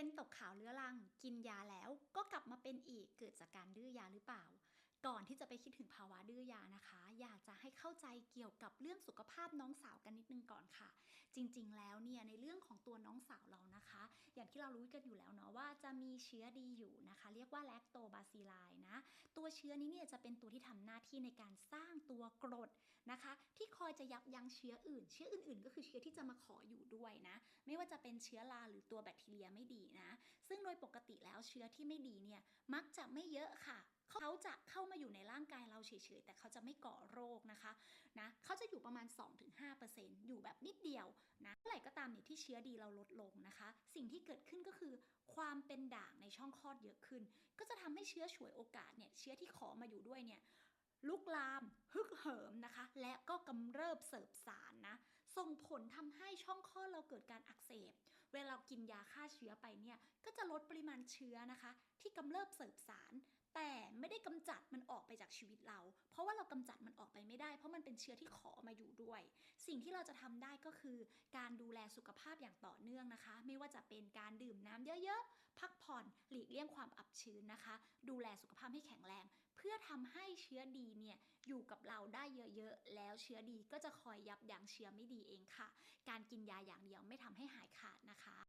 เป็นตกขาวเรื้อรัง กินยาแล้วก็กลับมาเป็นอีกเกิดจากการดื้อยาหรือเปล่า ก่อนที่จะไปคิดถึงภาวะดื้อยานะคะ อยากจะให้เข้าใจเกี่ยวกับเรื่องสุขภาพน้องสาวกันนิดนึงก่อนค่ะ จริงๆ แล้วเนี่ยในเรื่องของตัวน้องสาวเรานะคะ อย่างที่เรารู้กันอยู่แล้วเนาะว่าจะมีเชื้อดีอยู่นะคะ เรียกว่าแลคโตบาซิลายนะ ตัวเชื้อนี้เนี่ยจะเป็นตัวที่ทำหน้าที่ในการสร้างตัวกรดนะคะ ที่คอยจะยับยั้งเชื้ออื่น เชื้ออื่น ๆ ก็คือเชื้อที่จะมาขออยู่ด้วยนะ ไม่ว่าจะเป็นเชื้อราหรือตัวแบคทีเรียไม่ดีนะ ซึ่งโดยปกติแล้วเชื้อที่ไม่ดีเนี่ยมักจะไม่เยอะค่ะเขาจะเข้ามาอยู่ในร่างกายเราเฉยๆ แต่เขาจะไม่ก่อโรคนะคะนะเขาจะอยู่ประมาณ 2-5%อยู่แบบนิดเดียวนะเมื่อไหร่ก็ตามเนี่ยที่เชื้อดีเราลดลงนะคะ สิ่งที่เกิดขึ้นก็คือ ความเป็นด่างในช่องคลอดเยอะขึ้น ก็จะทำให้เชื้อฉวยโอกาสเนี่ยเชื้อที่ขอมาอยู่ด้วยเนี่ยลุกลามฮึกเหิมนะคะ และก็กำเริบเสบสา ส่งผลทำให้ช่องคลอดเราเกิดการอักเสบ เวลาเรากินยาฆ่าเชื้อไปเนี่ย ก็จะลดปริมาณเชื้อนะคะ ที่กำเริบเสบสาร แต่ไม่ได้กำจัดมันออกไปจากชีวิตเรา เพราะว่าเรากำจัดมันออกไปไม่ได้ เพราะมันเป็นเชื้อที่ขอมาอยู่ด้วย สิ่งที่เราจะทำได้ก็คือ การดูแลสุขภาพอย่างต่อเนื่องนะคะ ไม่ว่าจะเป็นการดื่มน้ำเยอะๆ พักผ่อน หลีกเลี่ยงความอับชื้นนะคะ ดูแลสุขภาพให้แข็งแรง เพื่อทำให้เชื้อดีเนี่ย อยู่กับเราได้เยอะๆ แล้วเชื้อดีก็จะคอยยับยั้งเชื้อไม่ดีเองค่ะ การกินยาอย่างเดียวไม่ทำให้หายขาดนะคะ